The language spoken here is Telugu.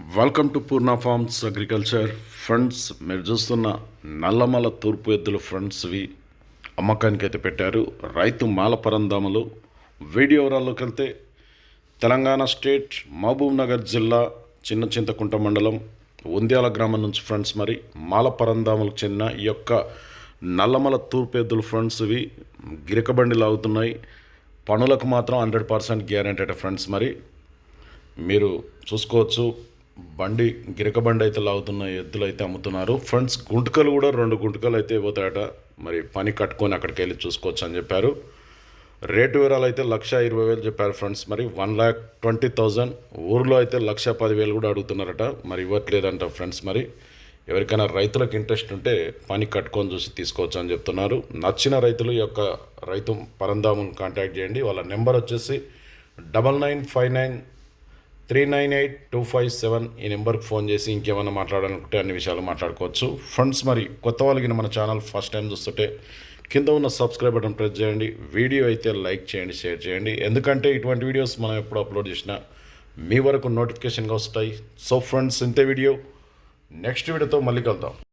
Welcome to Purna farms agriculture friends మీరు చూస్తున్న నల్లమల తూర్పు ఎద్దుల ఫ్రెండ్స్వి అమ్మకానికి అయితే పెట్టారు. రైతు మాల పరందాములు వీడియో వివరాల్లోకి వెళ్తే తెలంగాణ స్టేట్ మహబూబ్ నగర్ జిల్లా చిన్న చింతకుంట మండలం ఉంద్యాల గ్రామం నుంచి ఫ్రెండ్స్ మరి మాల పరందాములకు చెందిన ఈ యొక్క నల్లమల తూర్పు ఎద్దుల ఫ్రెండ్స్వి గిరకబండి లాగుతున్నాయి. పనులకు మాత్రం హండ్రెడ్ పర్సెంట్ గ్యారంటీ ఫ్రెండ్స్ మరి. మీరు చూసుకోవచ్చు. బండి గిరక బండి అయితే లాగుతున్న ఎద్దులు అయితే అమ్ముతున్నారు. ఫ్రెండ్స్ గుంటకలు కూడా రెండు గుంటకలు అయితే పోతాయట. మరి పని కట్టుకొని అక్కడికి వెళ్ళి చూసుకోవచ్చు అని చెప్పారు. రేటు వివరాలు అయితే లక్ష ఇరవై వేలు చెప్పారు ఫ్రెండ్స్ మరి వన్ ల్యాక్ ట్వంటీ థౌజండ్. ఊర్లో అయితే లక్ష పదివేలు కూడా అడుగుతున్నారట. మరి ఇవ్వట్లేదంట ఫ్రెండ్స్ మరి. ఎవరికైనా రైతులకు ఇంట్రెస్ట్ ఉంటే పని కట్టుకొని చూసి తీసుకోవచ్చు అని చెప్తున్నారు. నచ్చిన రైతులు యొక్క రైతు పరందామును కాంటాక్ట్ చేయండి. వాళ్ళ నెంబర్ వచ్చేసి double nine five nine three nine eight two five seven ఈ నెంబర్కి ఫోన్ చేసి ఇంకేమైనా మాట్లాడాలనుకుంటే అన్ని విషయాలు మాట్లాడుకోవచ్చు. ఫ్రెండ్స్ మరి కొత్త వాళ్ళకి మన ఛానల్ ఫస్ట్ టైం చూస్తుంటే కింద ఉన్న సబ్స్క్రైబ్ బటన్ ప్రెస్ చేయండి. వీడియో అయితే లైక్ చేయండి షేర్ చేయండి. ఎందుకంటే ఇటువంటి వీడియోస్ మనం ఎప్పుడు అప్లోడ్ చేసినా మీ వరకు నోటిఫికేషన్గా వస్తాయి. సో ఫ్రెండ్స్ ఇంతే వీడియో. నెక్స్ట్ వీడియోతో మళ్ళీ కలుద్దాం.